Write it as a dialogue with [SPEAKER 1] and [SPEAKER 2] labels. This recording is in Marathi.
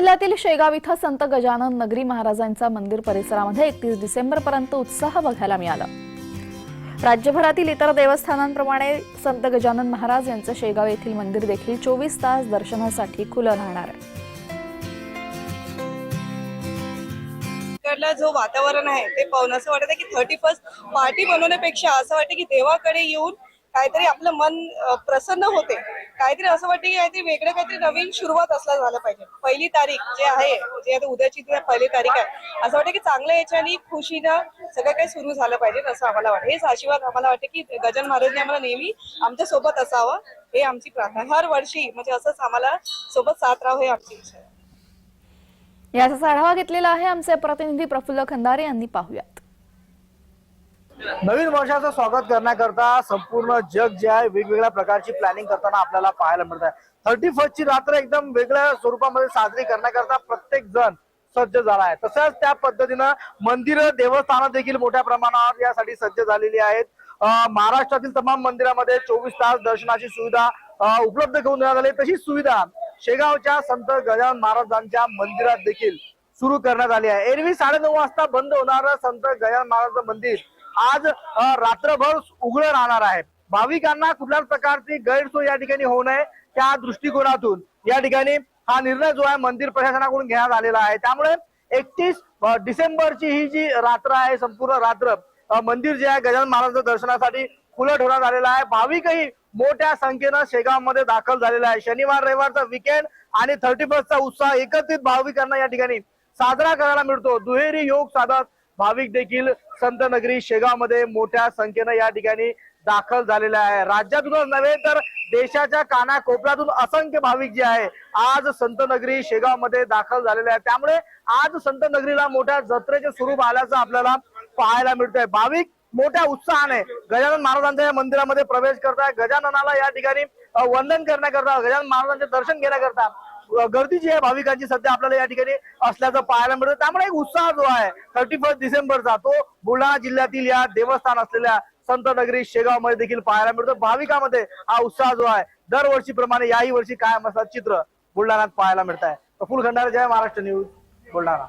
[SPEAKER 1] जिल्ह्यातील शेगाव इथं संत गजानन नगरी महाराजांचा मंदिर परिसरामध्ये एकतीस डिसेंबर पर्यंत उत्साह बघायला मिळाला. राज्यभरातील इतर देवस्थानांप्रमाणे संत गजानन महाराज यांचं शेगाव येथील मंदिर देखील चोवीस तास दर्शनासाठी खुलं राहणार आहे.
[SPEAKER 2] जो वातावरण आहे ते पाहून असं वाटतं की थर्टी फर्स्ट पार्टी बनवण्यापेक्षा असं वाटतं की देवाकडे येऊन काहीतरी आपलं मन प्रसन्न होते. काहीतरी असं वाटतं की काहीतरी वेगळं काहीतरी नवीन सुरुवात असला झालं पाहिजे. पहिली तारीख जे आहे जे आता उद्याची पहिली तारीख आहे असं वाटतं की चांगल्या याच्याने खुशीनं सगळं काही सुरू झालं पाहिजे असं आम्हाला वाटतं. हेच आशीर्वाद आम्हाला वाटतं की गजान महाराजने आम्हाला नेहमी आमच्यासोबत असावं हे आमची प्रार्थना हर वर्षी म्हणजे असंच आम्हाला सोबत साथ राहू हे आमची इच्छा आहे.
[SPEAKER 1] याचा आढावा घेतलेला आहे आमचे प्रतिनिधी प्रफुल्ल खंदारे यांनी पाहूयात.
[SPEAKER 3] नवीन वर्षाचं स्वागत करण्याकरता संपूर्ण जग जे आहे वेगवेगळ्या प्रकारची प्लॅनिंग करताना आपल्याला पाहायला मिळत आहे. थर्टी फर्स्ट ची रात्र एकदम वेगळ्या स्वरूपामध्ये साजरी करण्याकरता प्रत्येक जण सज्ज झाला आहे. तसंच त्या पद्धतीनं मंदिरं देवस्थानं देखील मोठ्या प्रमाणावर यासाठी सज्ज झालेली आहेत. महाराष्ट्रातील तमाम मंदिरामध्ये चोवीस तास दर्शनाची सुविधा उपलब्ध करून देण्यात आली. तशी सुविधा शेगावच्या संत गजानन महाराजांच्या मंदिरात देखील सुरू करण्यात आली आहे. एरवी साडेनऊ वाजता बंद होणारं संत गजानन महाराज मंदिर आज रात्रभर उघड राहणार आहे. भाविकांना कुठल्याच प्रकारची गैरसोय या ठिकाणी होऊ नये त्या दृष्टिकोनातून. या ठिकाणी हा निर्णय जो आहे मंदिर प्रशासनाकडून घेण्यात आलेला आहे. त्यामुळे एकतीस डिसेंबरची ही जी रात्र आहे संपूर्ण रात्र मंदिर जे आहे गजानन महाराजांच्या दर्शनासाठी खुलं ठेवण्यात आलेलं आहे. भाविकही मोठ्या संख्येनं शेगावमध्ये दाखल झालेला आहे. शनिवार रविवारचा विकेंड आणि थर्टी चा उत्साह एकत्रित भाविकांना या ठिकाणी साजरा करायला मिळतो. दुहेरी योग साधत भाविक देखील संत नगरी शेगावमध्ये मोठ्या संख्येनं या ठिकाणी दाखल झालेले आहे. राज्यातूनच नव्हे तर देशाच्या कानाकोपऱ्यातून असंख्य भाविक जे आहे आज संत नगरी शेगावमध्ये दाखल झालेले आहे त्यामुळे आज संत नगरीला मोठ्या जत्रेचे स्वरूप आल्याचं आपल्याला पाहायला मिळतंय. भाविक मोठ्या उत्साहाने गजानन महाराजांच्या या मंदिरामध्ये प्रवेश करताय. गजाननाला या ठिकाणी वंदन करण्याकरता गजानन महाराजांचे दर्शन घेण्याकरता गर्दी जी आहे भाविकांची सध्या आपल्याला या ठिकाणी असल्याचं पाहायला मिळतं. त्यामुळे एक उत्साह जो आहे थर्टी फर्स्ट डिसेंबरचा तो बुलढाणा जिल्ह्यातील या देवस्थान असलेल्या संत नगरी शेगावमध्ये देखील पाहायला मिळतो. भाविकांमध्ये हा उत्साह जो आहे दरवर्षीप्रमाणे याही वर्षी कायम असं चित्र बुलढाण्यात पाहायला मिळत आहे प्रफुल खंडारे जय महाराष्ट्र न्यूज बुलढाणा.